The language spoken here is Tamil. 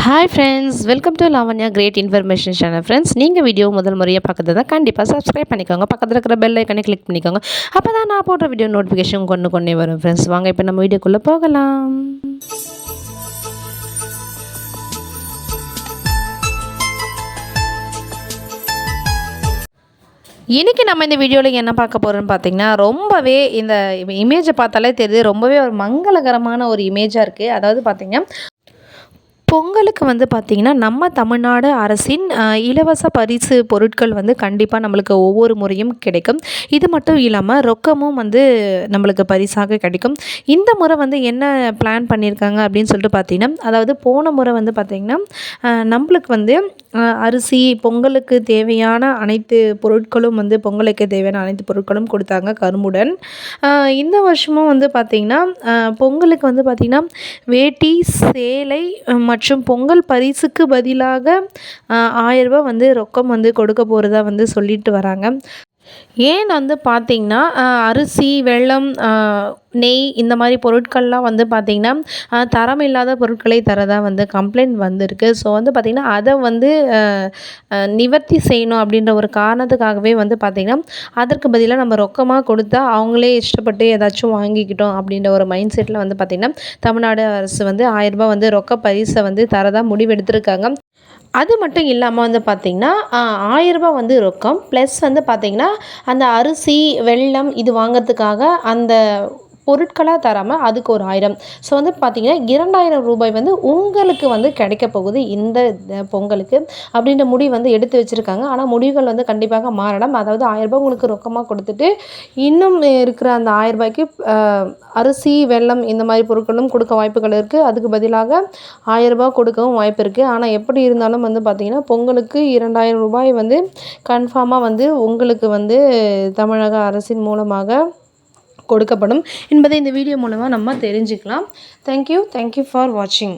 Hi friends welcome to Lavanya great information channel friends நீங்கள் வீடியோ முதல் முறையாக பார்க்குறது தான் கண்டிப்பாக சப்ஸ்கிரைப் பண்ணிக்கோங்க. பக்கத்தில் இருக்கிற பெல் ஐக்கனை கிளிக் பண்ணிக்கோங்க. அப்போ தான் நான் போடுற வீடியோ நோட்டிஃபிகேஷன் கொண்டு கொண்டே வரும். ஃப்ரெண்ட்ஸ் வாங்க இப்போ நம்ம வீடியோக்குள்ளே போகலாம். இன்றைக்கி நம்ம இந்த வீடியோவில் என்ன பார்க்க போகிறோன்னு பார்த்தீங்கன்னா ரொம்பவே இந்த இமேஜை பார்த்தாலே தெரியுது. ரொம்பவே ஒரு மங்களகரமான ஒரு இமேஜாக இருக்குது அதாவது பார்த்திங்கன்னா பொங்கலுக்கு வந்து பார்த்திங்கன்னா நம்ம தமிழ்நாடு அரசின் இலவச பரிசு பொருட்கள் வந்து கண்டிப்பாக நம்மளுக்கு ஒவ்வொரு முறையும் கிடைக்கும். இது மட்டும் இல்லாமல் ரொக்கமும் வந்து நம்மளுக்கு பரிசாக கிடைக்கும். இந்த முறை வந்து என்ன பிளான் பண்ணியிருக்காங்க அப்படின்னு சொல்லிட்டு பார்த்தீங்கன்னா அதாவது போன முறை வந்து பார்த்திங்கன்னா நம்மளுக்கு வந்து அரிசி பொங்கலுக்கு தேவையான அனைத்து பொருட்களும் வந்து பொங்கலுக்கு தேவையான அனைத்து பொருட்களும் கொடுத்தாங்க கரும்புடன். இந்த வருஷமும் வந்து பார்த்திங்கன்னா பொங்கலுக்கு வந்து பார்த்திங்கன்னா வேட்டி சேலை மற்றும் பொங்கல் பரிசுக்கு பதிலாக ஆயிரம் ரூபாய் வந்து ரொக்கம் வந்து கொடுக்க போகிறதா வந்து சொல்லிட்டு வராங்க. ஏன் வந்து பார்த்திங்கன்னா அரிசி வெல்லம் நெய் இந்த மாதிரி பொருட்கள்லாம் வந்து பார்த்திங்கன்னா தரம் இல்லாத பொருட்களை தரதா வந்து கம்ப்ளைண்ட் வந்திருக்கு. ஸோ வந்து பார்த்திங்கன்னா அதை வந்து நிவர்த்தி செய்யணும் அப்படின்ற ஒரு காரணத்துக்காகவே வந்து பார்த்திங்கன்னா அதற்கு பதிலாக நம்ம ரொக்கமாக கொடுத்தா அவங்களே இஷ்டப்பட்டு ஏதாச்சும் வாங்கிக்கிட்டோம் அப்படின்ற ஒரு மைண்ட் செட்டில் வந்து பார்த்திங்கன்னா தமிழ்நாடு அரசு வந்து ஆயிரரூபா வந்து ரொக்க பரிசை வந்து தரதா முடிவெடுத்திருக்காங்க. அது மட்டும் இல்லாமல் வந்து பார்த்திங்கன்னா ஆயிரரூபா வந்து ரொக்கம். ப்ளஸ் வந்து பார்த்திங்கன்னா அந்த அரிசி வெல்லம் இது வாங்கிறதுக்காக அந்த பொருட்களாக தராமல் அதுக்கு ஒரு ஆயிரம். ஸோ வந்து பார்த்திங்கன்னா இரண்டாயிரம் ரூபாய் வந்து உங்களுக்கு வந்து கிடைக்க போகுது இந்த பொங்கலுக்கு அப்படின்ற முடிவு வந்து எடுத்து வச்சுருக்காங்க. ஆனால் முடிவுகள் வந்து கண்டிப்பாக மாறலாம் அதாவது ஆயிரரூபா உங்களுக்கு ரொக்கமாக கொடுத்துட்டு இன்னும் இருக்கிற அந்த ஆயிரரூபாய்க்கு அரிசி வெள்ளம் இந்த மாதிரி பொருட்களும் கொடுக்க வாய்ப்புகள் இருக்குது அதுக்கு பதிலாக ஆயிரரூபா கொடுக்கவும் வாய்ப்பு இருக்குது ஆனால் எப்படி இருந்தாலும் வந்து பார்த்திங்கன்னா பொங்கலுக்கு இரண்டாயிரம் ரூபாய் வந்து கன்ஃபார்மாக வந்து உங்களுக்கு வந்து தமிழக அரசின் மூலமாக கொடுக்கப்படும் என்பதை இந்த வீடியோ மூலமாக நம்ம தெரிஞ்சுக்கலாம். தேங்க்யூ தேங்க்யூ ஃபார் வாட்சிங்